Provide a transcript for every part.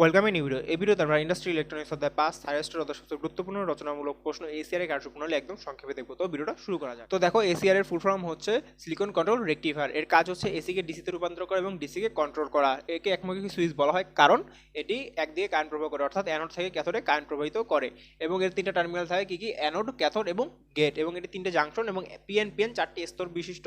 Welcome in video. এই ভিডিওতে আমরা ইন্ডাস্ট্রি ইলেকট্রনিক্স অধ্যায় পাঁচ থাইরেস্টের অধ্যায় সবচেয়ে গুরুত্বপূর্ণ, রচনামূলক প্রশ্ন এসিআর এর কার্যপ্রণালী একদম সংক্ষেপে দেখব। তো ভিডিওটা শুরু করা যায় তো দেখো এসিআর এর ফুল ফর্ম হচ্ছে সিলিকন কন্ট্রোল রেক্টিফায়ার এর কাজ হচ্ছে এসি কে ডিসিতে রূপান্তর করা এবং ডিসি কে কন্ট্রোল করা। একে একমুখী সুইচ বলা হয় কারণ এটি একদিকে কারেন্ট প্রবাহ করে, অর্থাৎ অ্যানোড থেকে ক্যাথোডে কারেন্ট প্রবাহিত করে। এবং এর তিনটা টার্মিনাল থাকে কি কি? অ্যানোড ক্যাথোড এবং গেট এবং এটি তিনটে জাংশন এবং পিএন পিএন চারটি স্তর বিশিষ্ট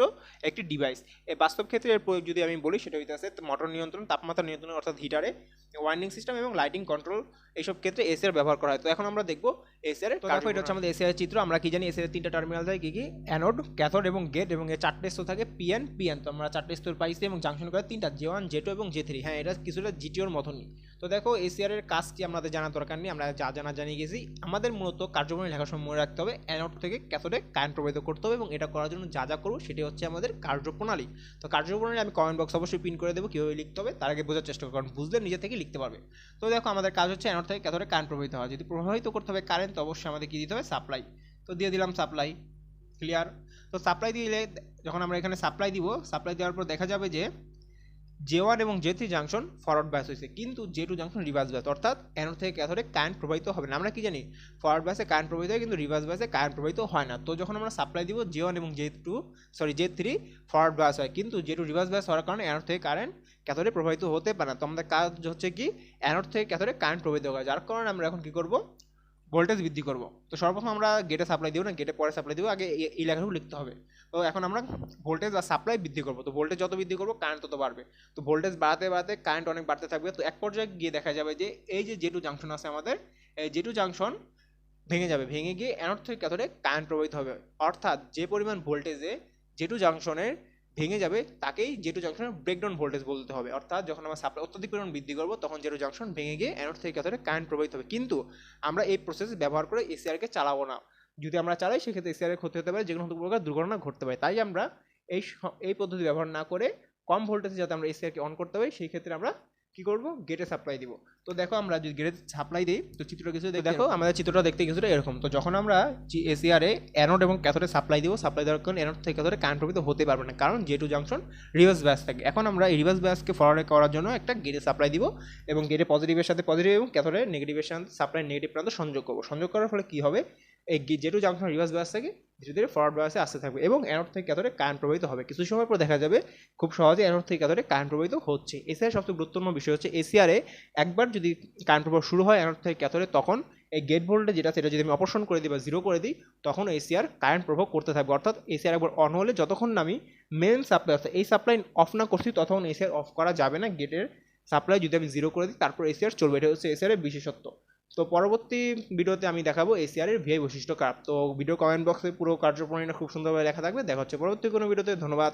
একটি ডিভাইস বাস্তব ক্ষেত্রে এর প্রয়োগ যদি আমি বলি, সেটা হইতেছে মোটর নিয়ন্ত্রণ, তাপমাত্রা নিয়ন্ত্রণ, অর্থাৎ হিটারে ওয়াইন্ডিং সিস্টেম এবং লাইটিং কন্ট্রোল এইসব ক্ষেত্রে এসিআর ব্যবহার করা হয়। তো এখন আমরা দেখব এসিআর এর দেখো এটা হচ্ছে আমাদের এসিআর চিত্র। আমরা কি জানি এসিআর তিনটা টার্মিনাল থাকে কি কি? অ্যানোড ক্যাথোড এবং গেট এবং এর চারটে স্তর থাকে পিএন পিএন তো আমরা চারটে স্তর পাইছি এবং জাংশন করে তিনটা জে ওয়ান জে টু এবং জে থ্রি হ্যাঁ এটা কিছুটা জিটিওর মতনই। তো দেখো এসিআর এর কাজ কি আমাদের জানার দরকার নেই? আমরা যা জানা জানিয়ে গেছি আমাদের মূলত কার্যক্রমে লেখার সময় রাখতে হবে। অ্যানোড থেকে ক্যাথোডে কারেন্ট প্রবাহিত করতে হবে এবং এটা করার জন্য যা যা করব সেটি হচ্ছে আমাদের কার্যপ্রণালী। তো কার্যপ্রণালী আমি কমেন্ট বক্স অবশ্যই পিন করে দেবো কীভাবে লিখতে হবে তার আগে বোঝার চেষ্টা করো কারণ বুঝলে নিজে থেকে লিখতে পারবে। তো দেখো আমাদের কাজ হচ্ছে অ্যানোড থেকে ক্যাথোডে কারেন্ট প্রবাহিত হয় যদি প্রবাহিত করতে হবে কারেন্ট তো অবশ্যই আমাদের কী দিতে হবে? সাপ্লাই তো দিয়ে দিলাম সাপ্লাই ক্লিয়ার তো সাপ্লাই দিলে, যখন আমরা এখানে সাপ্লাই দিব সাপ্লাই দেওয়ার পর দেখা যাবে যে জে ওয়ান এবং J three junction forward bias হয়েছে। কিন্তু জে টু জাংশন রিভার্স ব্যাস অর্থাৎ অ্যানোড থেকে ক্যাথোডে কারেন্ট প্রবাহিত হবে না। আমরা কি জানি? ফরওয়ার্ড ব্যাসে কারেন্ট প্রবাহিত হয়, কিন্তু রিভার্স ব্যাসে কারেন্ট প্রবাহিত হয় না। তো যখন আমরা সাপ্লাই দিব জে ওয়ান এবং J two sorry J three forward bias হয়। কিন্তু জে টু রিভার্স ব্যাস হওয়ার কারণে অ্যানোড থেকে কারেন্ট ক্যাথোডে প্রবাহিত হতে পারে না। তো আমাদের কাজ হচ্ছে কি? অ্যানোড থেকে ক্যাথোডে কারেন্ট প্রবাহিত হয়। যার কারণে আমরা এখন কি করব? ভোল্টেজ বৃদ্ধি করব। তো সর্বপ্রথম আমরা গেটে সাপ্লাই দিব না গেটে পরে সাপ্লাই দিব, আগে এই- লেখাগুলো লিখতে হবে। তো এখন আমরা ভোল্টেজ বা সাপ্লাই বৃদ্ধি করব। তো ভোল্টেজ যত বৃদ্ধি করব কারেন্ট তত বাড়বে। তো ভোল্টেজ বাড়াতে বাড়াতে কারেন্ট অনেক বাড়তে থাকবে। তো এক পর্যায়ে গিয়ে দেখা যাবে যে এই যে জে টু জাংশন আছে আমাদের, এই জে টু জাংশন ভেঙে যাবে। ভেঙে গিয়ে অ্যানোড থেকে ক্যাথোডে কারেন্ট প্রবাহিত হবে। অর্থাৎ যে পরিমাণ ভোল্টেজে জে টু জাংশনের ভেঙে যাবে, তাকেই জেটু জংশনের ব্রেকডাউন ভোল্টেজ বলতে হবে। অর্থাৎ যখন আমরা সাপ্লাই অত্যধিক পরিমাণ বৃদ্ধি করব, তখন জেটু জংশন ভেঙে গিয়ে অ্যানোড থেকে ক্যাথোডে কারেন্ট প্রবাহিত হবে। কিন্তু আমরা এই প্রসেস ব্যবহার করে এসিআরকে চালাবো না। যদি আমরা চালাই, সেক্ষেত্রে এসিআরের ক্ষতি হতে পারে যে কোনো প্রকার দুর্ঘটনা ঘটতে পারে। তাই আমরা এই এই পদ্ধতি ব্যবহার না করে কম ভোল্টেজে যাতে আমরা এসিআরকে অন করতে পারি, সেই ক্ষেত্রে আমরা কি করব? গেটে সাপ্লাই দিব। তো দেখো আমরা যদি গেটে সাপ্লাই দিই তো চিত্রটা কিছু দেখো- আমাদের চিত্রটা দেখতে কিছুটা এরকম। তো যখন আমরা এসিআরে অ্যানোড এবং ক্যাথোডে সাপ্লাই দিব সাপ্লাই দেওয়ার কারণে অ্যানোড থেকে ক্যাথোডে কারেন্ট প্রবাহিত হতে পারবে না। কারণ জে টু জাংশন রিভার্স ব্যাস থাকে। এখন আমরা এই রিভার্স ব্যাসকে ফরওয়ার্ড করার জন্য একটা গেটে সাপ্লাই দিব এবং গেটে পজিটিভের সাথে পজিটিভ এবং ক্যাথোডে নেগেটিভের সাথে সাপ্লাই নেগেটিভ প্রান্ত সংযোগ করব। সংযোগ করার ফলে কী হবে? এই জে টু জাংশন রিভার্স ব্যাস থেকে ধীরে ধীরে ফরওয়ার্ড ব্যাসে আসতে থাকবে এবং অ্যানোড থেকে ক্যাথোডে কারেন্ট প্রবাহিত হবে। কিছু সময় পর দেখা যাবে খুব সহজে অ্যানোড থেকে ক্যাথোডে কারেন্ট প্রবাহিত হচ্ছে। এসিআর সবচেয়ে গুরুত্বপূর্ণ বিষয় হচ্ছে এসিআরে একবার যদি কারেন্ট প্রবাহ শুরু হয় অ্যানোড থেকে ক্যাথোডে তখন এই গেট ভোল্টেজ যেটা সেটা যদি আমি অপসারণ করে দিই বা জিরো করে দিই, তখন এসিআর কারেন্ট প্রবাহ করতে থাকবে। অর্থাৎ এসিআর একবার অন হলে যতক্ষণ না আমি মেন সাপ্লাই অর্থাৎ এই সাপ্লাই অফ না করছি, ততক্ষণ এসিআর অফ করা যাবে না। গেটের সাপ্লাই যদি আমি জিরো করে দিই, তারপর এসিআর চলবে। এটা হচ্ছে এসিআর এর বিশেষত্ব। তো পরবর্তী ভিডিওতে আমি দেখাবো এসিআর এর ভিআই বৈশিষ্ট্য কাপ। তো ভিডিও কমেন্ট বক্সে পুরো কার্যপ্রণালীটা খুব সুন্দরভাবে দেখা থাকবে। দেখা হচ্ছে পরবর্তী কোনো ভিডিওতে। ধন্যবাদ।